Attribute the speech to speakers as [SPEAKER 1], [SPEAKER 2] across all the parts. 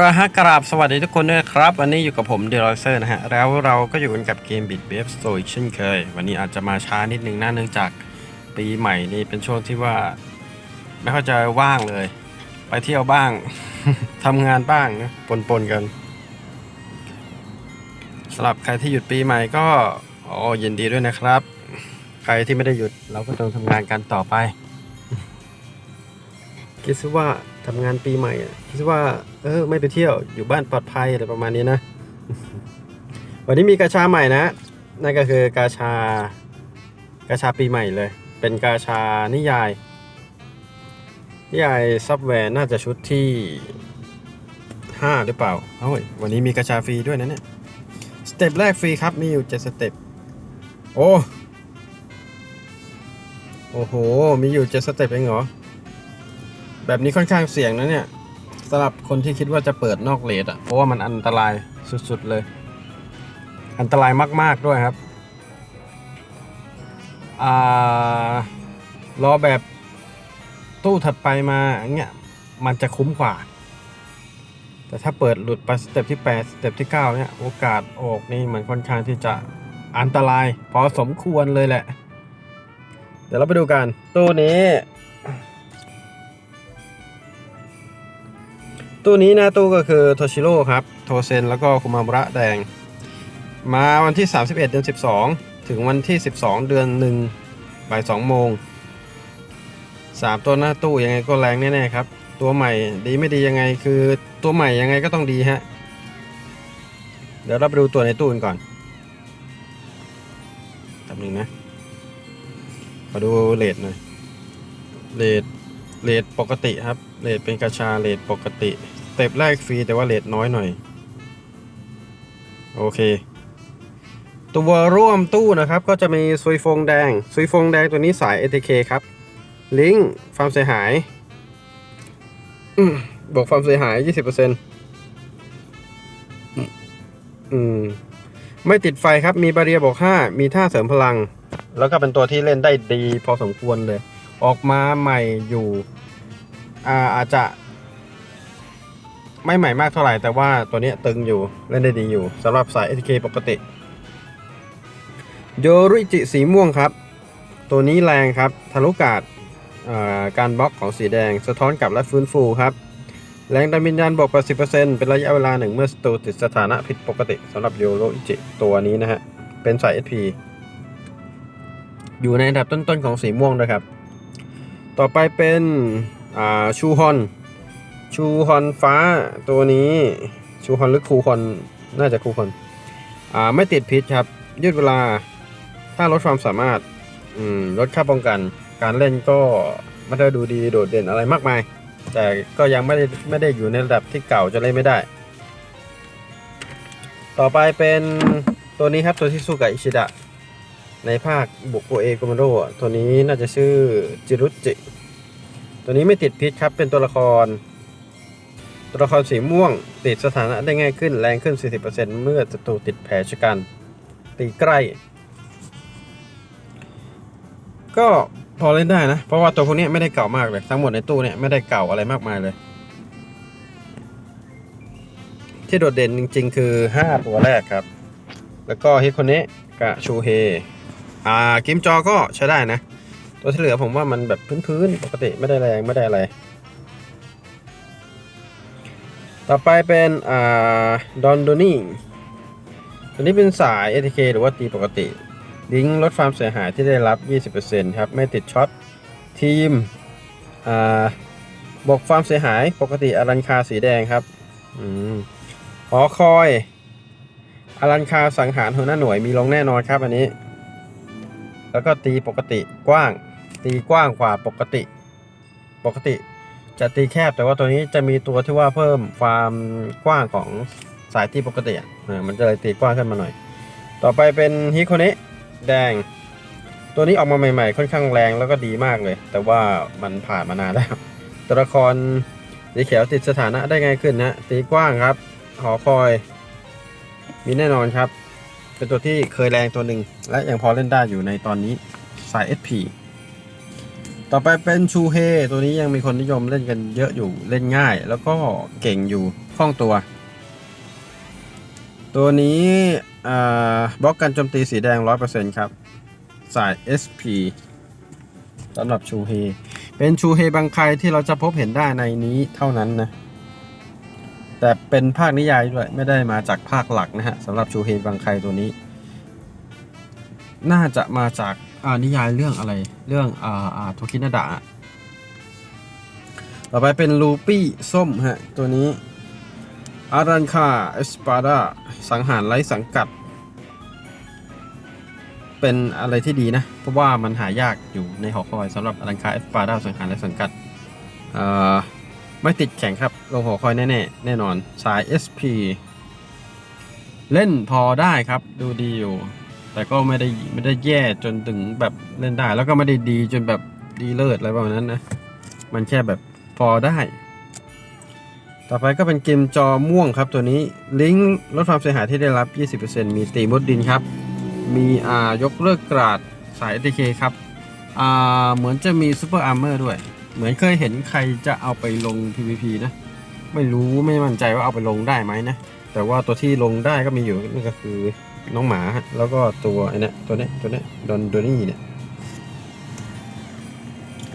[SPEAKER 1] ละฮะกราบสวัสดีทุกคนด้วยครับ วันนี้อยู่กับผมเดลเซอร์นะฮะ แล้วเราก็อยู่กันกับเกมบิดเบฟโซอีกเช่นเคย วันนี้อาจจะมาช้านิดนึงนะเนื่องจากปีใหม่นี่เป็นช่วงที่ว่า ไม่ค่อยจะว่างเลย ไปเที่ยวบ้างทำงานบ้างนะปนๆกันสำหรับใครที่หยุดปีใหม่ก็อ๋อยินดีด้วยนะครับ ใครที่ไม่ได้หยุดเราก็ต้องทำงานกันต่อไปคิดซะว่า ทำงานปีใหม่คิดว่าเออไม่ไปเที่ยวอยู่บ้านปลอดภัยอะไรประมาณนี้นะ วันนี้มีกาชาใหม่นะนั่นก็คือกาชากาชาปีใหม่เลย เป็นกาชานิยาย นิยายซับแวร์น่าจะชุดที่ 5 หรือเปล่าเอ้ยวันนี้มีกาชาฟรีด้วยนะเนี่ยสเต็ปแรกฟรีครับมีอยู่ 7 สเต็ปโอ้โอ้โห มีอยู่ 7 สเต็ปเองเหรอ แบบนี้ค่อนข้างเสี่ยงนะเนี่ยสำหรับคนที่คิดว่าจะเปิดนอกเลทอะเพราะว่ามันอันตรายสุดๆเลย อันตรายมาก ๆด้วยครับอ่ารอแบบตู้ถัดไปมาอย่างเงี้ยมันจะคุ้มกว่า แต่ถ้าเปิดหลุดไปสเต็ปที่8สเต็ปที่ 9 เนี่ย โอกาสออกนี่มันค่อนข้างที่จะอันตราย พอสมควรเลยแหละ เดี๋ยวเราไปดูกัน ตู้นี้ ตู้นี้นะตู้ก็คือโทชิโร่ครับ โทเซนแล้วก็คุมามุระแดง มาวันที่ 31 เดือน 12 ถึงวันที่ 12 เดือน1บ่าย2โมง 3 ตัวหน้าตู้ยังไงก็แรงแน่ๆครับ ตัวใหม่ดีไม่ดียังไงคือตัวใหม่ยังไงก็ต้องดีฮะ เดี๋ยวเราไปดูตัวในตู้กันก่อนแป๊บหนึ่งนะมาดูเลทหน่อยเลทเลทปกติครับเลทเป็นกระชาเลทปกติ เต็ปแรกฟรีแต่ว่าเลทน้อยหน่อย โอเค ตัวร่วมตู้นะครับ ก็จะมีซุยฟงแดงซุยฟงแดงตัวนี้สาย ATK ครับ ลิงก์ความเสียหายบวกความเสียหาย 20%อืมอืมไม่ติดไฟครับ มีบาเรียบวก5มีท่าเสริมพลัง แล้วก็เป็นตัวที่เล่นได้ดีพอสมควรเลย ออกมาใหม่อยู่อาอาจจะ ไม่ใหม่มากเท่าไหร่แต่ว่าตัวนี้ตึงอยู่เล่นได้ดีอยู่สำหรับสาย ATK ปกติโยริจิสีม่วงครับ ตัวนี้แรงครับทะลุกาดการบล็อกของสีแดง สะท้อนกลับและฟื้นฟูครับ แรงดันวิญญาณบวก80%เป็นระยะเวลาหนึ่งเมื่อสตูติดสถานะผิดปกติสำหรับโยโรอิจิตัวนี้นะฮะ เป็นสาย SP อยู่ในอันดับต้นๆของสีม่วงด้วยครับ ต่อไปเป็นชูฮอน ชูฮอนฟ้าตัวนี้ ชูฮอนหรือคูฮอนน่าจะคูฮอนอ่าไม่ติดพิษครับ ยืดเวลา ถ้าลดความสามารถอืมลดค่าป้องกัน การเล่นก็ไม่ได้ดูดีโดดเด่นอะไรมากมาย แต่ก็ยังไม่ได้ไม่ได้อยู่ในระดับที่เก่าจะเล่นไม่ได้ ต่อไปเป็นตัวนี้ครับตัวที่สู้กับอิชิดะในภาคบุกโอเอโกมโดตัวนี้น่าจะชื่อจิรุจิ ตัวนี้ไม่ติดพิษครับเป็นตัวละคร ตัวละครสีม่วงติดสถานะได้ง่ายขึ้นแรงขึ้น 40%เมื่อศัตรูติดแผลชะกัน ตีใกล้ ก็พอเล่นได้นะ เพราะว่าตัวพวกนี้ไม่ได้เก่ามากเลย ทั้งหมดในตู้เนี่ยไม่ได้เก่าอะไรมากมายเลย ที่โดดเด่นจริง ๆ คือ 5 ตัวแรกครับ แล้วก็ฮิคเนะกัชูเฮอ่ากิมจอก็ใช้ได้นะ ตัวที่เหลือผมว่ามันแบบพื้นๆปกติไม่ได้แรงไม่ได้อะไร ต่อไปเป็นอ่าดอนโดนี่ตัวนี้เป็นสาย ATK หรือว่าตีปกติลิงลดความเสียหายที่ได้รับ 20%ครับ ไม่ติดช็อต ทีมอ่าบอกความเสียหายปกติอารันคาสีแดงครับอืมหอคอยอารันคาสังหารหัวหน้าหน่วยมีลงแน่นอนครับอันนี้ แล้วก็ตีปกติกว้าง ตีกว้างกว่าปกติ ปกติ จะตีแคบแต่ว่าตัวนี้จะมีตัวที่ว่าเพิ่มความกว้างของสายตีปกติอะมันจะเลยตีกว้างขึ้นมาหน่อย ต่อไปเป็นฮิโคเนะแดง ตัวนี้ออกมาใหม่ๆ ค่อนข้างแรงแล้วก็ดีมากเลย แต่ว่ามันผ่านมานานแล้ว ตัวละครสีเขียวติดสถานะได้ง่ายขึ้นนะตีกว้างครับ หอคอย มีแน่นอนครับ เป็นตัวที่เคยแรงตัวหนึ่งและยังพอเล่นได้อยู่ในตอนนี้สาย SP ต่อไปเป็นชูเฮตัวนี้ยังมีคนนิยมเล่นกันเยอะอยู่เล่นง่าย แล้วก็เก่งอยู่คล่องตัว ตัวนี้บล็อกการโจมตีสีแดง 100%ครับ สาย SP สำหรับชูเฮ เป็นชูเฮบางใครที่เราจะพบเห็นได้ในนี้เท่านั้นนะ แต่เป็นภาคนิยายด้วย ไม่ได้มาจากภาคหลักนะฮะสำหรับชูเฮบางใครตัวนี้ น่าจะมาจากนิยายเรื่องอะไร เรื่องอ่าอ่าโทคินาดะต่อไปเป็นลูปี้ส้มฮะ ตัวนี้อารันคาเอสปาดาสังหารไร้สังกัด เป็นอะไรที่ดีนะ เพราะว่ามันหายากอยู่ในหอคอยสำหรับอารันคาเอสปาดาสังหารไร้สังกัดไม่ติดแข่งครับ ลงหอคอยแน่ ๆ แน่นอนสาย SP เล่นพอได้ครับ ดูดีอยู่ แต่ก็ไม่ได้ไม่ได้แย่จนถึงแบบเล่นได้ แล้วก็ไม่ได้ดีจนแบบดีเลิศอะไรประมาณนั้นนะ มันแค่แบบพอได้ ต่อไปก็เป็นเกมจอม่วงครับตัวนี้ ลิงก์ลดความเสียหายที่ได้รับ 20%มีตีมดดินครับ มีอ่ายกเลิกกราดสาย ATK ครับ อ่าเหมือนจะมีซูเปอร์อาร์เมอร์ด้วย เหมือนเคยเห็นใครจะเอาไปลง PVP นะ ไม่รู้ไม่มั่นใจว่าเอาไปลงได้ไหมนะ แต่ว่าตัวที่ลงได้ก็มีอยู่นั่นก็คือ น้องหมาฮะแล้วก็ตัวไอ้เนี่ยตัวเนี้ยตัวเนี้ยดอนโดนี่เนี่ย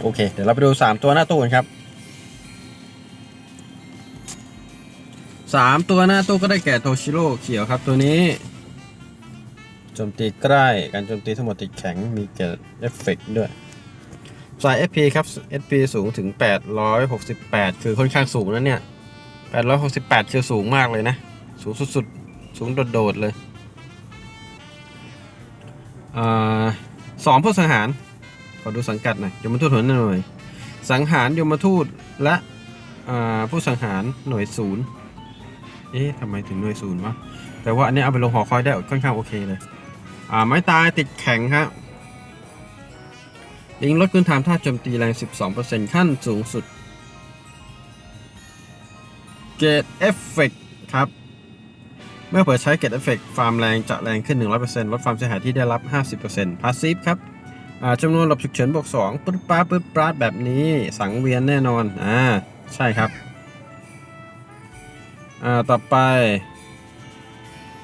[SPEAKER 1] โอเค เดี๋ยวเราไปดู 3 ตัวหน้าตู้กันครับสามตัวหน้าตู้ก็ได้แก่โทชิโร่เขียวครับตัวนี้โจมตีใกล้การโจมตีทั้งหมดติดแข็งมีเกิดเอฟเฟกต์ด้วยสาย FP ครับ FP สูงถึง 868 คือค่อนข้างสูงนะเนี่ย 868 คือสูงมากเลยนะ สูงสุดๆ สูงโดดๆเลยอ่า สองผู้สังหาร ขอดูสังกัดหน่อยยมทูตหัวหน่วย สังหารยมทูตและผู้สังหารหน่วยศูนย์เอ๊ะทำไมถึงหน่วยศูนย์วะ แต่ว่าอันนี้เอาไปลงหอคอยได้ค่อนข้างโอเคเลย อ่า ไม้ตายติดแข็งครับลิงลดคุณทามท่าโจมตีแรง 12%ขั้นสูงสุด เกตเอฟเฟกครับ เมื่อเปิดใช้เกตเอฟเฟกฟาร์มแรงจะแรงขึ้น 100%ลดความเสียหายที่ได้รับ 50%พาสซีฟครับจำนวนหลบฉุกเฉินบวก2ปึ๊ดป้าปึ๊ดปราดแบบนี้สังเวียนแน่นอน อ่า ใช่ครับ อ่า ต่อไป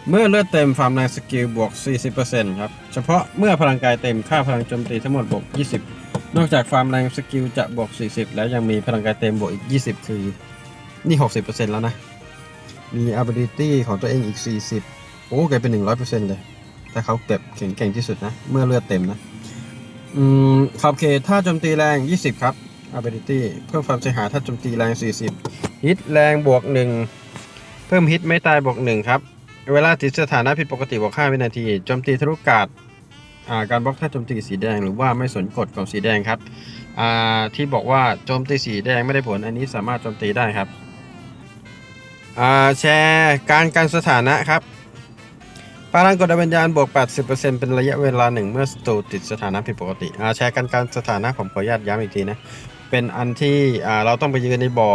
[SPEAKER 1] เมื่อเลือดเต็มฟาร์มแรงสกิลบวก 40%ครับ เฉพาะเมื่อพลังกายเต็มค่าพลังโจมตีทั้งหมดบวก 20 นอกจากฟาร์มแรงสกิลจะบวก 40 แล้วยังมีพลังกายเต็มบวกอีก 20 คือ นี่ 60%แล้วนะ มี ability ของตัวเองอีก 40 โอ้กลายเป็น 100%เลย ถ้าเขาเก็บแข็งแกร่งที่สุดนะ เมื่อเลือดเต็มนะ อืมขอบเขตถ้าโจมตีแรง 20 ครับ ability เพิ่มความเสียหายถ้าโจมตีแรง 40 ฮิตแรงบวก 1 เพิ่มฮิตไม่ตายบวก 1 ครับ เวลาติดสถานะผิดปกติบวก5วินาทีโจมตีทะลุกาดาการบล็อกถ้าโจมตีสีแดงหรือว่าไม่สนกฎของสีแดงครับอ่าที่บอกว่าโจมตีสีแดงไม่ได้ผลอันนี้สามารถโจมตีได้ครับ แชร์การการสถานะครับพลังกดวิญญาณบวก 80%เป็นระยะเวลาหนึ่งเมื่อสตูติดสถานะผิดปกติอ่าแชร์การการสถานะผมขออนุญาตย้ำอีกทีนะ เป็นอันที่อ่าเราต้องไปยืนในบ่อ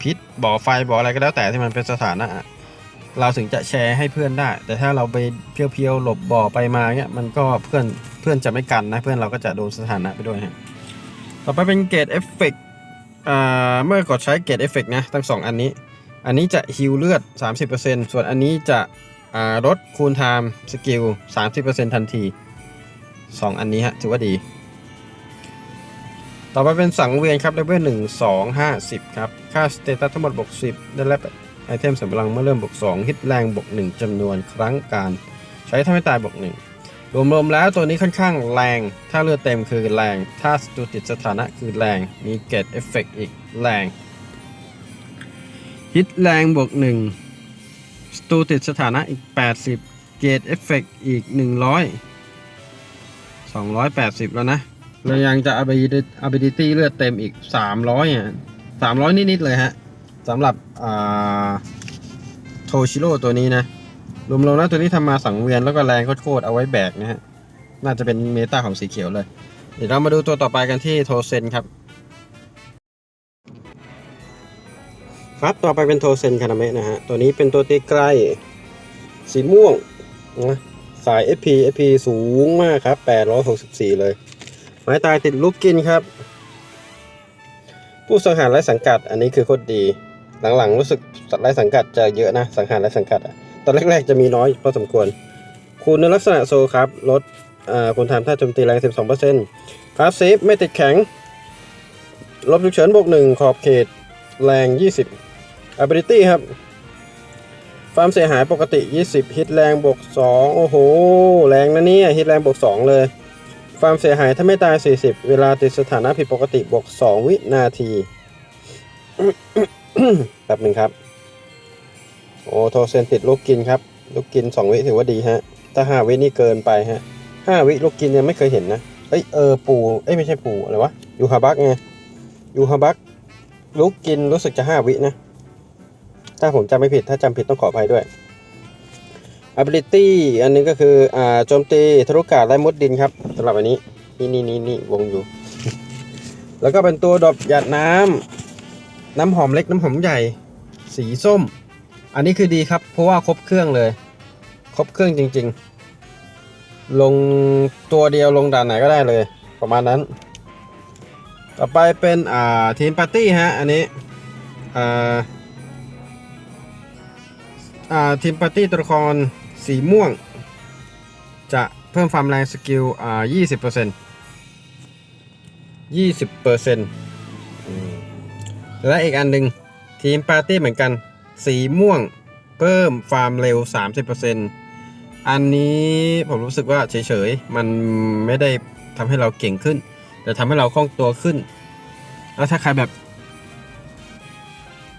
[SPEAKER 1] พิษบ่อไฟบ่ออะไรก็แล้วแต่ที่มันเป็นสถานะอะเราถึงจะแชร์ให้เพื่อนได้ แต่ถ้าเราไปเพียวๆหลบบ่อไปมาเงี้ยมันก็เพื่อนเพื่อนจะไม่กันนะ เพื่อนเราก็จะโดนสถานะไปด้วยฮะต่อไปเป็นเกรดเอฟเฟกอ่าเมื่อกดใช้เกรดเอฟเฟกนะทั้งสองอันนี้ อันนี้จะฮิลเลือด 30%ส่วนอันนี้จะลดคูณไทม์สกิล 30%ทันที 2 อันนี้ฮะถือว่าดี ต่อไปเป็นสังเวียนครับเลเวลหนึ่งสองห้าสิบครับ ค่าสเตตัสทั้งหมดบวกสิบได้รับไอเทมเสริมพลังเมื่อเริ่มบวกสองฮิตแรงบวกหนึ่งจำนวนครั้งการ ใช้ทำให้ตายบวกหนึ่งรวมๆแล้วตัวนี้ค่อนข้างแรง ถ้าเลือดเต็มคือแรง ถ้าสตูติดสถานะคือแรง มีเกตเอฟเฟกอีกแรง ฮิตแรงบวกหนึ่งสตูติดสถานะอีก 80 เกตเอฟเฟกอีก 100 280 แล้วนะ เรายังจะ ability ability เลือดเต็มอีก 300อะ300 นิด ๆ เลยฮะสำหรับอ่าโทชิโร่ตัวนี้นะ รวมๆแล้วตัวนี้ทำมาสังเวียนแล้วก็แรงโคตรๆเอาไว้แบกนะฮะ น่าจะเป็นเมตาของสีเขียวเลย เดี๋ยวเรามาดูตัวต่อไปกันที่โทเซนครับ ครับต่อไปเป็นโทเซนคานาเมะนะฮะ ตัวนี้เป็นตัวตีใกล้สีม่วงนะสาย FP FP สูงมากครับ 864 เลย ไม้ตายติดลูกกินครับ ผู้สังหารและสังกัด อันนี้คือโคตรดี หลังๆ รู้สึกไร้สังกัดจะเยอะนะ สังหารไร้สังกัดอะตอนแรกๆจะมีน้อยพอสมควรคุณในลักษณะโซครับ ลดอ่าคุณทำท่าโจมตีแรง 12%พาสซีฟไม่ติดแข็ง ลบฉุกเฉินบวกหนึ่งขอบเขตแรง 20 ability ครับความเสียหายปกติ 20 ฮิตแรงบวก2 โอ้โห แรงนะเนี่ยฮิตแรงบวก 2 เลย ความเสียหายถ้าไม่ตาย 40 เวลาติดสถานะผิดปกติบวก 2 วินาทีแป๊บหนึ่งครับ โอ้โทเซนติดลูกกินครับ ลูกกิน 2 วิถือว่าดีฮะ ถ้า 5 วินี่เกินไปฮะ 5 วิลูกกินยังไม่เคยเห็นนะ เอ้ยเออปู เอ้ยไม่ใช่ปูอะไรวะ ยูฮาบักไง ยูฮาบักลูกกินรู้สึกจะ 5 วินะ ถ้าผมจำไม่ผิดถ้าจำผิดต้องขออภัยด้วย ability อันนึงก็คืออ่าโจมตีทะลุกาดและมุดดินครับสำหรับอันนี้นี่นี่นี่นี่วงอยู่ แล้วก็เป็นตัวดอกหยาดน้ำน้ำหอมเล็กน้ำหอมใหญ่ สีส้ม อันนี้คือดีครับ เพราะว่าครบเครื่องเลย ครบเครื่องจริง ๆ ลงตัวเดียวลงด่านไหนก็ได้เลย ประมาณนั้น ต่อไปเป็นอ่าทีมปาร์ตี้ฮะอันนี้อ่า ทีมปาร์ตี้ตัวละครสีม่วง จะเพิ่มความแรงสกิลอ่า20%เปอร์เซ็นต์20เปอร์เซ็นต์และอีกอันหนึ่งทีมปาร์ตี้เหมือนกัน สีม่วงเพิ่มความเร็ว 30%อันนี้ผมรู้สึกว่าเฉยๆ มันไม่ได้ทำให้เราเก่งขึ้น แต่ทำให้เราคล่องตัวขึ้น แล้วถ้าใครแบบ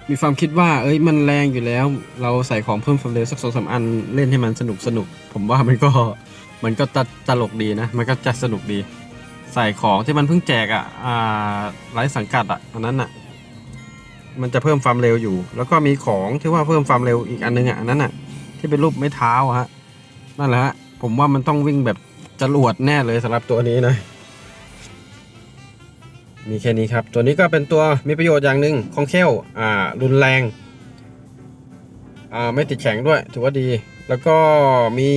[SPEAKER 1] มีความคิดว่า เอ้ยมันแรงอยู่แล้ว เราใส่ของเพิ่มความเร็วสักสองสามอันเล่นให้มันสนุกสนุก ผมว่ามันก็มันก็ตตลกดีนะ มันก็จะสนุกดี ใส่ของที่มันเพิ่งแจกอะอ่าไร้สังกัดอะอันนั้นอะ มันจะเพิ่มความเร็วอยู่ แล้วก็มีของที่ว่าเพิ่มความเร็วอีกอันนึงอะอันนั้นอะ ที่เป็นรูปไม้เท้าฮะนั่นแหละฮะผมว่ามันต้องวิ่งแบบจรวดแน่เลยสำหรับตัวนี้นะ มีแค่นี้ครับ ตัวนี้ก็เป็นตัวมีประโยชน์อย่างหนึ่งคล่องแคล่วอ่ารุนแรงอ่าไม่ติดแข็งด้วย ถือว่าดี แล้วก็มี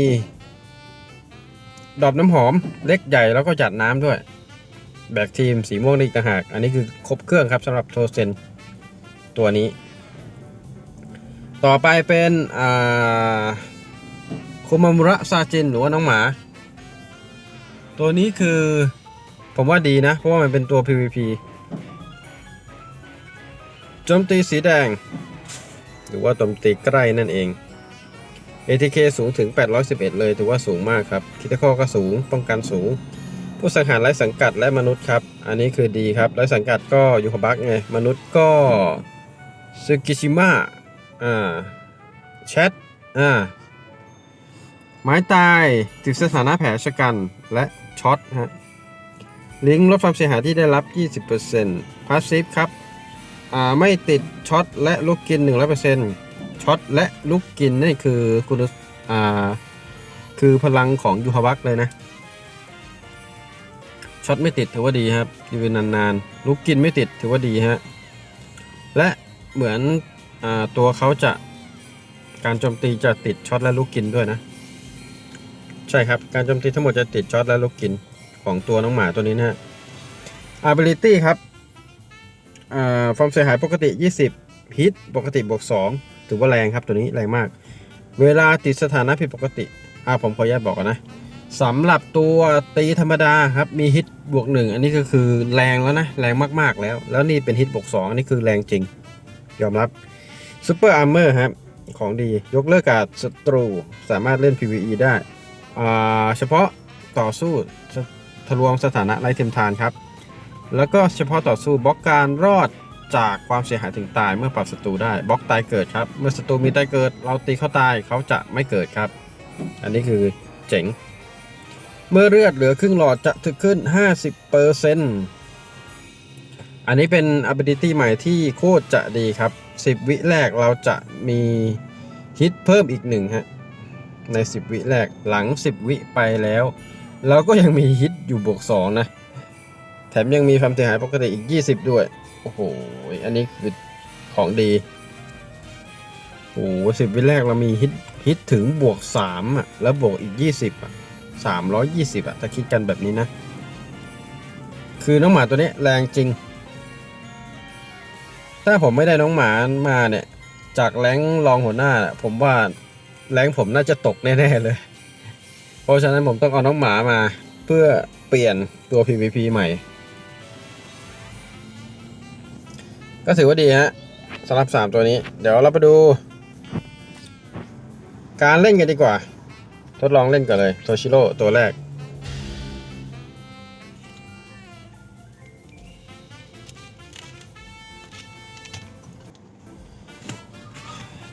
[SPEAKER 1] ดอกน้ำหอมเล็กใหญ่แล้วก็จัดน้ำด้วย แบกทีมสีม่วงนี่อีกต่างหาก อันนี้คือครบเครื่องครับสำหรับโทเซนตัวนี้ ต่อไปเป็นอ่าคุมามุระซาจินหรือว่าน้องหมา ตัวนี้คือ ผมว่าดีนะ เพราะว่ามันเป็นตัว PVP โจมตีสีแดง หรือว่าโจมตีใกล้นั่นเอง ATK สูงถึง 811 เลยถือว่าสูงมากครับ คิดข้อก็สูง ป้องกันสูง ผู้สังหารไร้สังกัดและมนุษย์ครับ อันนี้คือดีครับ ไร้สังกัดก็ยูคบักไง มนุษย์ก็ซึกิชิมะ อ่า แชท อ่า ไม้ตายติดสถานะแผลชะกันและช็อตฮะ ลิงก์ลดความเสียหายที่ได้รับ 20%พาสซีฟครับไม่ติดช็อตและลูกกิน 100%ช็อตและลูกกินนี่คือคุณคือพลังของยูฮาวักเลยนะ ช็อตไม่ติดถือว่าดีครับอยู่เป็นนานๆ ลูกกินไม่ติดถือว่าดีฮะ และเหมือนอตัวเขาจะการโจมตีจะติดช็อตและลูกกินด้วยนะ ใช่ครับ การโจมตีทั้งหมดจะติดช็อตและลูกกิน ของตัวน้องหมาตัวนี้นะฮะ ability ครับอ่าความเสียหายปกติ 20 ฮิตปกติบวก 2 ถือว่าแรงครับตัวนี้แรงมาก เวลาติดสถานะผิดปกติอ่าผมขออนุญาตบอกก่อนนะสำหรับตัวตีธรรมดาครับมีฮิตบวก 1 อันนี้ก็คือแรงแล้วนะ แรงมากๆแล้ว แล้วนี่เป็นฮิตบวก 2 อันนี้คือแรงจริง ยอมรับซูเปอร์อาร์เมอร์ครับของดียกเลิกการศัตรูสามารถเล่น PVE ได้อ่าเฉพาะต่อสู้ ทะลวงสถานะไร้เทียมทานครับ แล้วก็เฉพาะต่อสู้บล็อกการรอดจากความเสียหายถึงตายเมื่อปรับศัตรูได้บล็อกตายเกิดครับ เมื่อศัตรูมีตายเกิด เราตีเขาตายเขาจะไม่เกิดครับ อันนี้คือเจ๋ง เมื่อเลือดเหลือครึ่งหลอดจะถึกขึ้น 50%อันนี้เป็น ability ใหม่ที่โคตรจะดีครับ 10 วิแรกเราจะมีฮิตเพิ่มอีกหนึ่งฮะใน 10 วิแรกหลัง 10 วิไปแล้ว เราก็ยังมีฮิตอยู่บวก2นะ แถมยังมีความเสียหายปกติอีก 20 ด้วย โอ้โห อันนี้คือของดี โอ้โหสิบวิแรกเรามีฮิตฮิตถึงบวก3อะ แล้วบวกอีก 20อะ320อะ ถ้าคิดกันแบบนี้นะ คือน้องหมาตัวนี้แรงจริง ถ้าผมไม่ได้น้องหมามาเนี่ย จากแรงรองหัวหน้า ผมว่าแรงผมน่าจะตกแน่ ๆ เลย เพราะฉะนั้นผมต้องเอาน้องหมามาเพื่อเปลี่ยนตัว PVP ใหม่ ก็ถือว่าดีฮะสำหรับ 3 ตัวนี้ เดี๋ยวเราไปดู การเล่นกันดีกว่า ทดลองเล่นกันเลยโทชิโร่ตัวแรก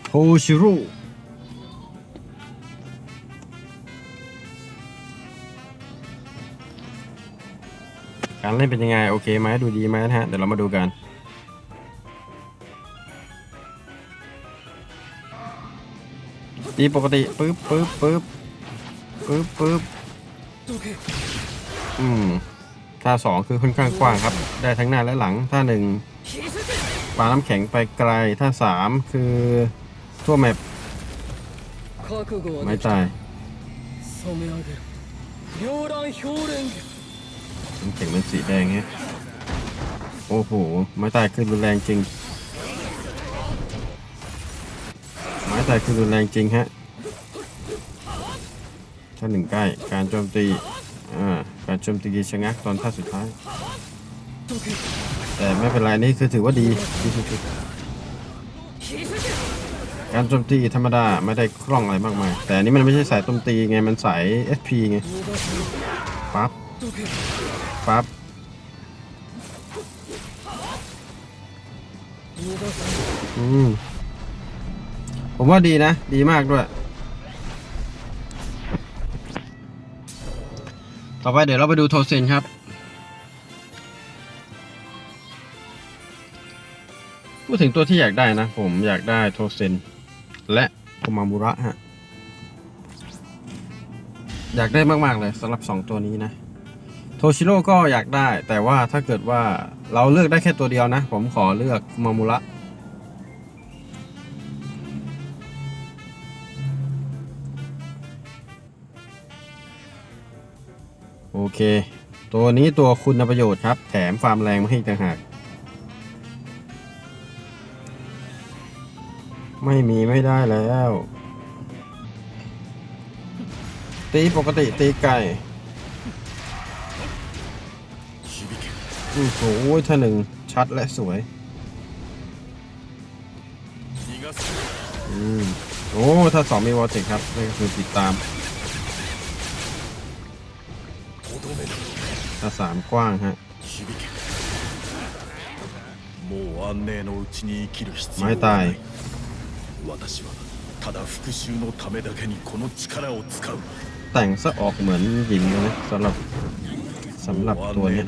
[SPEAKER 1] โทชิโร่ เล่นเป็นยังไงโอเคไหมดูดีไหมนะฮะเดี๋ยวเรามาดูกันตีปกติปึ๊บปึ๊บปึ๊บปึ๊บปึ๊บอืมท่าสองคือค่อนข้างกว้างครับ ได้ทั้งหน้าและหลังท่าหนึ่งปาน้ำแข็งไปไกลท่าสามคือทั่วแมปไม่ตาย
[SPEAKER 2] มั
[SPEAKER 1] นแข็งเป็นสีแดงเงี้ยโอ้โห ไม้ตายขึ้นรุนแรงจริง ไม้ตายขึ้นรุนแรงจริงฮะท่านหนึ่งใกล้ การโจมตี อ่า การโจมตีชะงักตอนท่าสุดท้าย แต่ไม่เป็นไรนี่คือถือว่าดีที่สุดการโจมตีธรรมดาไม่ได้คล่องอะไรมากมาย แต่นี้มันไม่ใช่สายโจมตีไง มันสาย SP ไง ปั๊บ ปั๊บอืมผมว่าดีนะ ดีมากด้วย ต่อไปเดี๋ยวเราไปดูโทเซนครับ พูดถึงตัวที่อยากได้นะ ผมอยากได้โทเซน และโทมามุระฮะ อยากได้มาก ๆ เลยสำหรับ 2 ตัวนี้นะ ทชิโร่ก็อยากได้ แต่ว่าถ้าเกิดว่าเราเลือกได้แค่ตัวเดียวนะ ผมขอเลือกมามุระโอเค ตัวนี้ตัวคุณประโยชน์ครับ แถมฟาร์มแรงมาให้ต่างหาก ไม่มีไม่ได้แล้ว ตีปกติตีไก่ โอ้โหถ้าหนึ่งชัดและสวย อืม โอ้ ถ้าสองมีวอลเจครับนี่ก็คือติดตาม ถ้าสามกว้างฮะ
[SPEAKER 3] ไม่ตาย
[SPEAKER 1] แต่งซะออกเหมือนหญิงเลยสำหรับสำหรับตัวนี้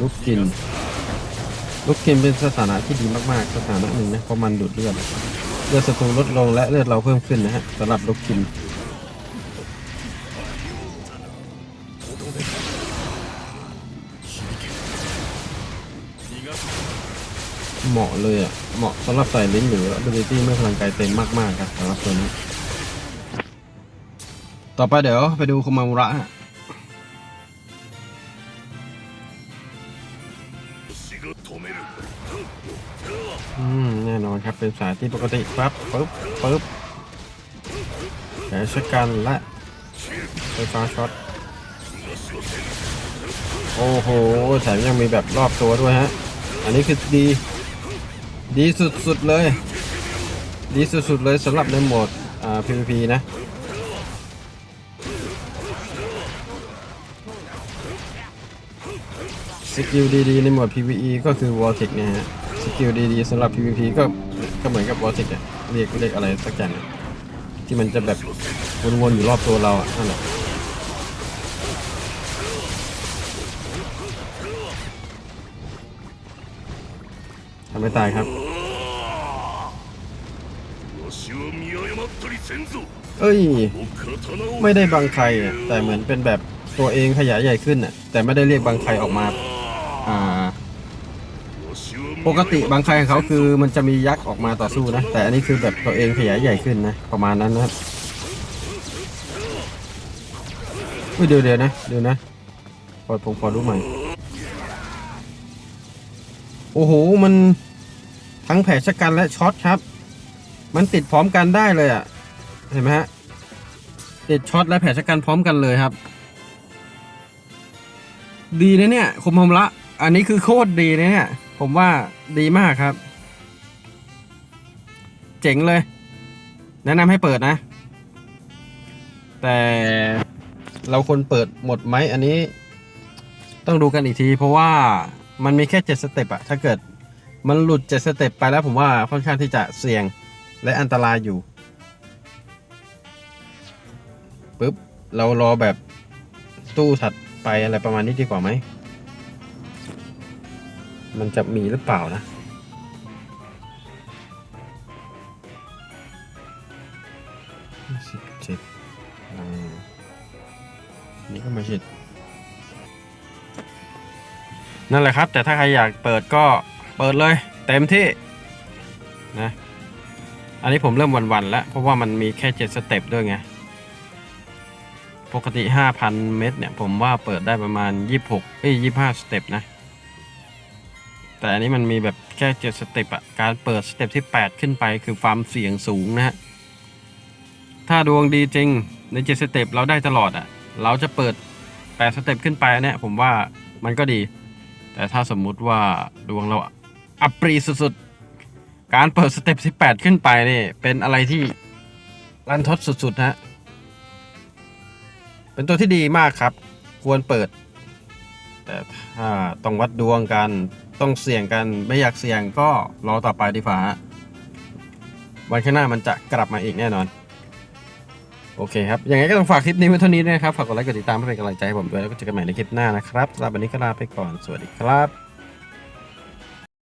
[SPEAKER 1] ลูกกิน ลูกกินเป็นสถานะที่ดีมากๆ สถานะหนึ่งนะเพราะมันดูดเลือด เลือดศัตรูลดลงและเลือดเราเพิ่มขึ้นนะฮะสำหรับลูกกินเหมาะเลยอะ เหมาะสำหรับใส่ลิ้นหรือ ability เมื่อพลังกายเต็มมากๆครับสำหรับตัวนี้ ต่อไปเดี๋ยวไปดูคุมามุระ มแน่นอนครับเป็นสายที่ปกติปั๊บปึ๊บปึ๊บแผลชะกันและไฟฟ้าช็อตโอ้โหแถมยังมีแบบรอบตัวด้วยฮะ อันนี้คือดี ดีสุดๆเลย ดีสุดๆเลยสำหรับในโหมดอ่า PVP นะสกิลดีๆในโหมด PVE ก็คือ Vortex เนี่ยฮะ สกิลดีๆสำหรับ PVP ก็ก็เหมือนกับวอลสิกอะเรียกเรียกอะไรสักอย่างที่มันจะแบบวนๆอยู่รอบตัวเราอะนั่นแหละทำไม่ตายครับ เอ้ย ไม่ได้บังใครแต่เหมือนเป็นแบบตัวเองขยายใหญ่ขึ้นอะ แต่ไม่ได้เรียกบังใครออกมา อ่า ปกติบางใครของเขาคือมันจะมียักษ์ออกมาต่อสู้นะ แต่อันนี้คือแบบตัวเองขยายใหญ่ขึ้นนะ ประมาณนั้นนะครับเดี๋ยวเดี๋ยวนะเดี๋ยวนะพอผมขอรู้ใหม่โอ้โห มันทั้งแผลชะกันและช็อตครับ มันติดพร้อมกันได้เลยอะ่ะ เห็นไหมฮะ ติดช็อตและแผลชะกันพร้อมกันเลยครับ ดีนะเนี่ย คมพมละ อันนี้คือโคตรดีนะเนี่ย ผมว่าดีมากครับ เจ๋งเลย แนะนำให้เปิดนะ แต่เราควรเปิดหมดไหมอันนี้ ต้องดูกันอีกที เพราะว่ามันมีแค่เจ็ดสเต็ปอะถ้าเกิดมันหลุดเจ็ดสเต็ปไปแล้วผมว่าค่อนข้างที่จะเสี่ยงและอันตรายอยู่ปุ๊บเรารอแบบตู้ถัดไปอะไรประมาณนี้ดีกว่าไหม มันจะมีหรือเปล่านะ สิบเจ็ดนี่ก็ไม่ใช่นั่นแหละครับ แต่ถ้าใครอยากเปิดก็เปิดเลย เต็มที่นะอันนี้ผมเริ่มวันๆแล้ว เพราะว่ามันมีแค่เจ็ดสเต็ปด้วยไง ปกติ 5,000 เมตรเนี่ย ผมว่าเปิดได้ประมาณ 26เอ้ย25 สเต็ปนะ แต่อันนี้มันมีแบบแค่เจ็ดสเต็ปอะการเปิดสเต็ปที่ 8 ขึ้นไปคือความเสี่ยงสูงนะฮะ ถ้าดวงดีจริงในเจ็ดสเต็ปเราได้ตลอดอะ่ะเราจะเปิดแปดสเต็ปขึ้นไปเนี่ยผมว่ามันก็ดี แต่ถ้าสมมุติว่าดวงเราอัปปรีสุดๆ การเปิดสเต็ปที่ 8 ขึ้นไปนี่เป็นอะไรที่รันทดสุดๆนะฮะเป็นตัวที่ดีมากครับ ควรเปิด แต่ถ้าต้องวัดดวงกัน ต้องเสี่ยงกันไม่อยากเสี่ยงก็รอต่อไปดีฟ้าวันข้างหน้ามันจะกลับมาอีกแน่นอน โอเคครับยังไงก็ต้องฝากคลิปนี้ไว้เท่านี้นะครับ ฝากกดไลค์กดติดตามเพื่อเป็นกำลังใจให้ผมด้วยแล้วก็เจอกันใหม่ในคลิปหน้านะครับสำหรับวันนี้ก็ลาไปก่อนสวัสดีครับ